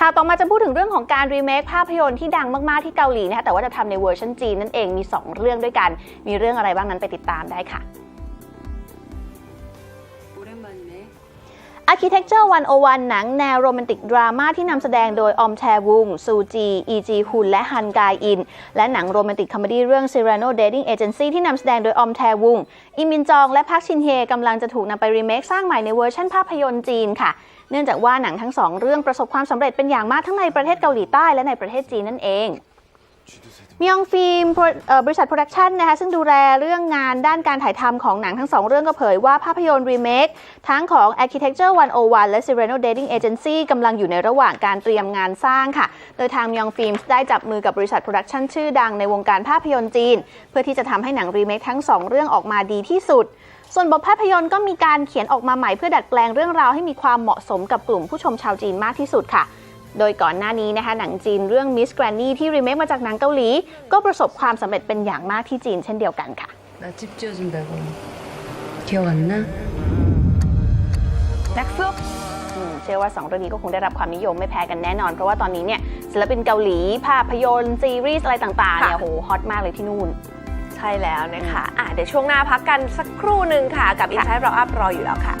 ข่าวต่อมาจะพูดถึงเรื่องของการรีเมคภาพยนตร์ที่ดังมาก ๆ ที่เกาหลีนะคะแต่ว่าจะทำในเวอร์ชันจีนนั่นเองมี 2 เรื่องด้วยกัน มีเรื่องอะไรบ้างนั้นไปติดตามได้ค่ะ Architecture 101 หนังแนวโรแมนติกดราม่าที่นำแสดงโดยออมแชวุง ซูจี อีจีฮุน และฮันกายอิน และหนังโรแมนติกคอมเมดี้เรื่อง Cyrano Dating Agency ที่นำแสดงโดยออมแชวุง อิมินจอง และพักชินเฮกำลังจะถูกนำไปรีเมคสร้างใหม่ในเวอร์ชันภาพยนตร์จีนค่ะ เนื่องจากว่าหนังทั้งสองเรื่องประสบความสำเร็จเป็นอย่างมากทั้งในประเทศเกาหลีใต้และในประเทศจีนนั่นเอง มยองฟิล์มบริษัทโปรดักชันนะคะซึ่งดูแลเรื่องงานด้านการถ่ายทำของหนังทั้งสองเรื่องก็เผยว่าภาพยนตร์รีเมคทั้งของ Architecture 101 และ Cyrano Dating Agency กำลังอยู่ในระหว่างการเตรียมงานสร้างค่ะ โดยทางมยองฟิล์มได้จับมือกับบริษัทโปรดักชันชื่อดังในวงการภาพยนตร์จีน เพื่อที่จะทำให้หนังรีเมคทั้งสองเรื่องออกมาดีที่สุดส่วนบทภาพยนตร์ก็มีการเขียนออกมาใหม่เพื่อดัดแปลงเรื่องราวให้มีความเหมาะสมกับกลุ่มผู้ชมชาวจีนมากที่สุดค่ะ โดยก่อนหน้านี้นะคะหนังจีนเรื่อง Miss Granny ที่รีเมคมาจากหนังเกาหลี ก็ประสบความสำเร็จเป็นอย่างมากที่จีนเช่นเดียวกันค่ะ 나 집 지어준다고. 기억 안 나? นักสู้ อืมเชื่อว่า 2 เรื่องนี้ก็คงได้รับความนิยมไม่แพ้กันแน่นอน เพราะว่าตอนนี้เนี่ยศิลปินเกาหลี ภาพยนตร์ซีรีส์อะไรต่างๆเนี่ย ค่ะ โหฮอตมากเลยที่นู่น ใช่แล้วนะคะอ่ะเดี๋ยวช่วงหน้าพักกันสักครู่หนึ่งค่ะ กับ Inside Wrap Up รออยู่แล้วค่ะ